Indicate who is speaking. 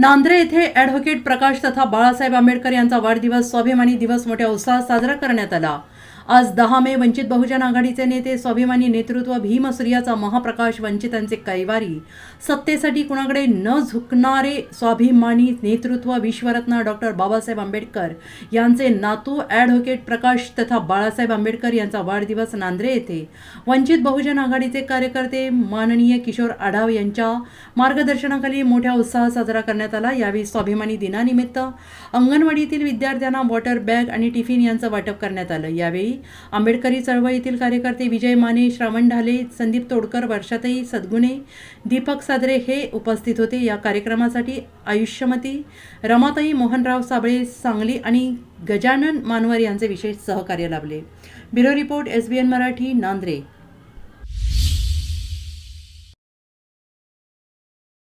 Speaker 1: नांद्रे येथे ॲडव्होकेट प्रकाश तथा बाळासाहेब आंबेडकर यांचा वाढदिवस स्वाभिमानी दिवस मोठ्या उत्साहात साजरा करण्यात आला. आज दहा मे वंचित बहुजन आघाडीचे नेते स्वाभिमानी नेतृत्व भीम सूर्याचा महाप्रकाश वंचितांचे कैवारी. सत्तेसाठी कुणाकडे न झुकणारे स्वाभिमानी नेतृत्व विश्वरत्न डॉक्टर बाबासाहेब आंबेडकर यांचे नातू ॲडव्होकेट प्रकाश तथा बाळासाहेब आंबेडकर यांचा वाढदिवस नांद्रे येथे. वंचित बहुजन आघाडीचे कार्यकर्ते माननीय किशोर आढाव यांच्या मार्गदर्शनाखाली मोठ्या उत्साहात साजरा करण्यात आला. यावेळी स्वाभिमानी दिनानिमित्त अंगणवाडीतील विद्यार्थ्यांना वॉटर बॅग आणि टिफिन यांचं वाटप करण्यात आलं. यावेळी आंबेडकरी चळवळीतील कार्यकर्ते विजय माने श्रावण ढाले संदीप तोडकर वर्षाताई सद्गुणे दीपक सादरे हे उपस्थित होते. या कार्यक्रमासाठी आयुष्यमती रमाताई मोहनराव साबळे सांगली आणि गजानन मानवर यांचे विशेष सहकार्य लाभले. Bureau report S B N Marathi Nandre